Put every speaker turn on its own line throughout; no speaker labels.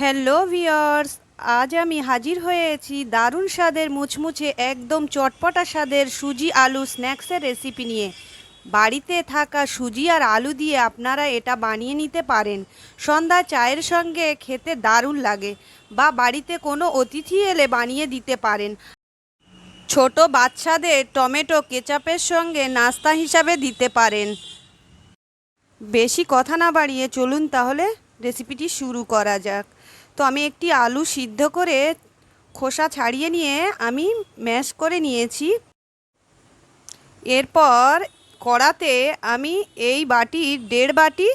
Hello viewers আজ আমি হাজির হয়েছি দারুণ স্বাদের মুচমুচে একদম চটপটা স্বাদের সুজি আলু স্ন্যাক্সের রেসিপি নিয়ে। বাড়িতে থাকা সুজি আর আলু দিয়ে আপনারা এটা বানিয়ে নিতে পারেন। সন্ধ্যা চায়ের সঙ্গে খেতে দারুণ লাগে বা বাড়িতে কোনো অতিথি এলে বানিয়ে দিতে পারেন। ছোট বাচ্চাদের টমেটো কেচাপের সঙ্গে নাস্তা হিসাবে দিতে পারেন। বেশি কথা না বাড়িয়ে চলুন তাহলে। রেসিপিটি শুরু করা যাক। তো আমি একটি আলু সিদ্ধ করে খোসা ছাড়িয়ে নিয়ে আমি ম্যাশ করে নিয়েছি। এরপর কড়াতে আমি এই বাটির দেড় বাটি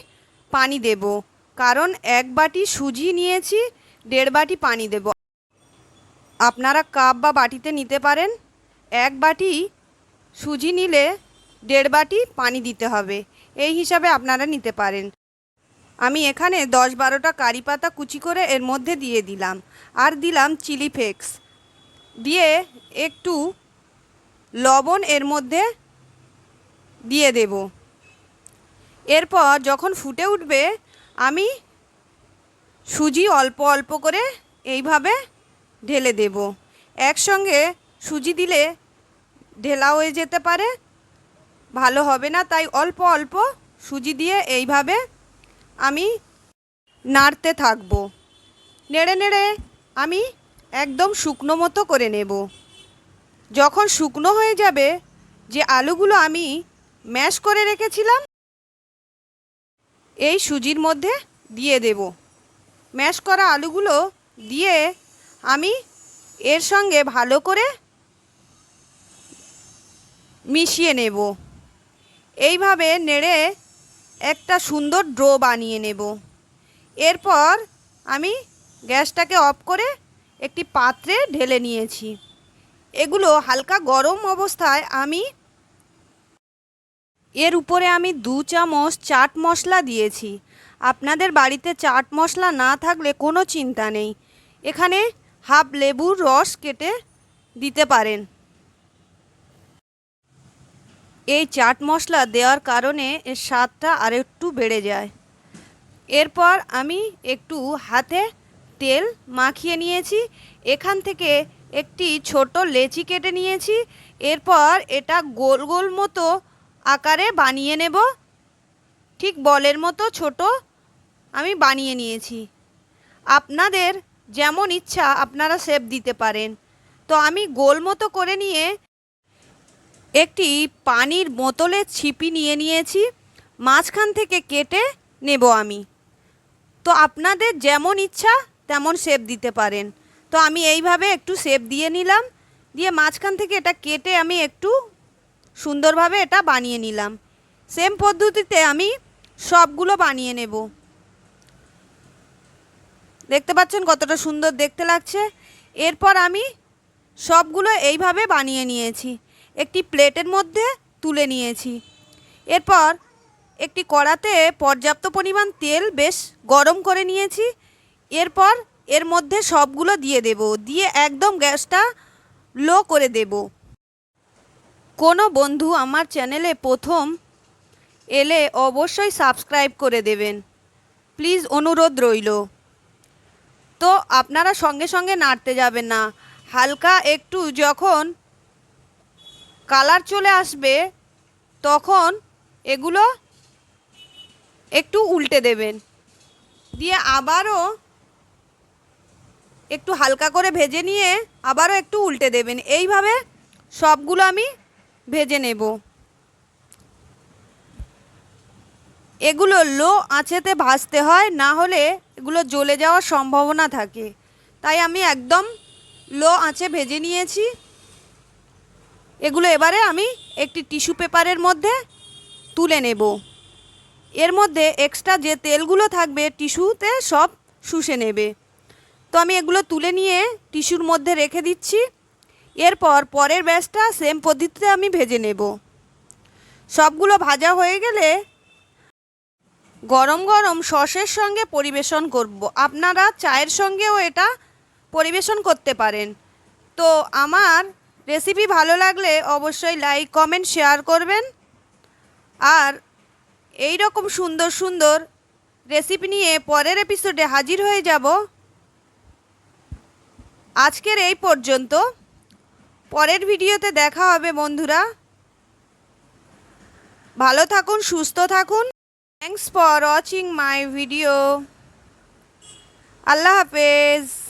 পানি দেব। কারণ এক বাটি সুজি নিয়েছি, দেড় বাটি পানি দেব। আপনারা কাপ বা বাটিতে নিতে পারেন। এক বাটি সুজি নিলে দেড় বাটি পানি দিতে হবে। এই হিসাবে আপনারা নিতে পারেন। আমি এখানে দশ বারোটা কারি পাতা কুচি করে এর মধ্যে দিয়ে দিলাম। আর দিলাম চিলি ফ্লেক্স। দিয়ে একটু লবণ এর মধ্যে দিয়ে দেব। এরপর যখন ফুটে উঠবে, আমি সুজি অল্প অল্প করে এইভাবে ঢেলে দেব। একসঙ্গে সুজি দিলে ঢেলা হয়ে যেতে পারে, ভালো হবে না, তাই অল্প অল্প সুজি দিয়ে এইভাবে আমি নাড়তে থাকব। নেড়ে নেড়ে আমি একদম শুকনো মতো করে নেব। যখন শুকনো হয়ে যাবে, যে আলুগুলো আমি ম্যাশ করে রেখেছিলাম, এই সুজির মধ্যে দিয়ে দেব। ম্যাশ করা আলুগুলো দিয়ে আমি এর সঙ্গে ভালো করে মিশিয়ে নেব। এইভাবে নেড়ে একটা সুন্দর ড্রো বানিয়ে নেব। এরপর আমি গ্যাসটাকে অফ করে একটি পাত্রে ঢেলে নিয়েছি। এগুলো হালকা গরম অবস্থায় আমি এর উপরে আমি দু চামচ চাট মশলা দিয়েছি। আপনাদের বাড়িতে চাট মশলা না থাকলে কোনো চিন্তা নেই। এখানে হাফ লেবুর রস কেটে দিতে পারেন। এই চাট মশলা দেওয়ার কারণে এর স্বাদটা আর একটু বেড়ে যায়। এরপর আমি একটু হাতে তেল মাখিয়ে নিয়েছি। এখান থেকে একটি ছোট লেচি কেটে নিয়েছি। এরপর এটা গোল গোল মতো আকারে বানিয়ে নেব। ঠিক বলের মতো ছোট আমি বানিয়ে নিয়েছি। আপনাদের যেমন ইচ্ছা আপনারা শেপ দিতে পারেন। তো আমি গোল মতো করে নিয়ে একটি পানির বোতলে ছিপি নিয়ে নিয়েছি, মাঝখান থেকে কেটে নেব আমি। তো আপনাদের যেমন ইচ্ছা তেমন শেপ দিতে পারেন। তো আমি এইভাবে একটু শেপ দিয়ে নিলাম, দিয়ে মাঝখান থেকে এটা কেটে আমি একটু সুন্দরভাবে এটা বানিয়ে নিলাম। সেম পদ্ধতিতে আমি সবগুলো বানিয়ে নেব। দেখতে পাচ্ছেন কতটা সুন্দর দেখতে লাগছে। এরপর আমি সবগুলো এইভাবে বানিয়ে নিয়েছি। একটি প্লেটের মধ্যে তুলে নিয়েছি। এরপর একটি কড়াতে পর্যাপ্ত পরিমাণ তেল বেশ গরম করে নিয়েছি। এরপর এর মধ্যে সবগুলো দিয়ে দেব। দিয়ে একদম গ্যাসটা লো করে দেব। কোনো বন্ধু আমার চ্যানেলে প্রথম এলে অবশ্যই সাবস্ক্রাইব করে দেবেন। প্লিজ অনুরোধ রইল। তো আপনারা সঙ্গে সঙ্গে নাড়তে যাবেন না। হালকা একটু যখন কালার চলে আসবে, তখন এগুলো একটু উল্টে দেবেন। দিয়ে আবারও একটু হালকা করে ভেজে নিয়ে আবারও একটু উল্টে দেবেন। এইভাবে সবগুলো আমি ভেজে নেব। এগুলো লো আঁচেতে ভাজতে হয়, না হলে এগুলো জ্বলে যাওয়ার সম্ভাবনা থাকে। তাই আমি একদম লো আঁচে ভেজে নিয়েছি। এগুলো এবারে আমি একটি টিস্যু পেপারের মধ্যে তুলে নেব। এর মধ্যে এক্সট্রা যে তেলগুলো থাকবে টিস্যুতে সব শুষে নেবে। তো আমি এগুলো তুলে নিয়ে টিস্যুর মধ্যে রেখে দিচ্ছি। এরপর পরের ব্যাচটা সেম পদ্ধতিতে আমি ভেজে নেব। সবগুলো ভাজা হয়ে গেলে গরম গরম সসের সঙ্গে পরিবেশন করব। আপনারা চায়ের সঙ্গেও এটা পরিবেশন করতে পারেন। তো আমার রেসিপি ভালো লাগলে অবশ্যই লাইক, কমেন্ট, শেয়ার করবেন। আর এই রকম সুন্দর সুন্দর রেসিপি নিয়ে পরের এপিসোডে হাজির হয়ে যাব। আজকের এই পর্যন্ত। পরের ভিডিওতে দেখা হবে বন্ধুরা। ভালো থাকুন, সুস্থ থাকুন। Thanks for watching my video আল্লাহ হাফেজ।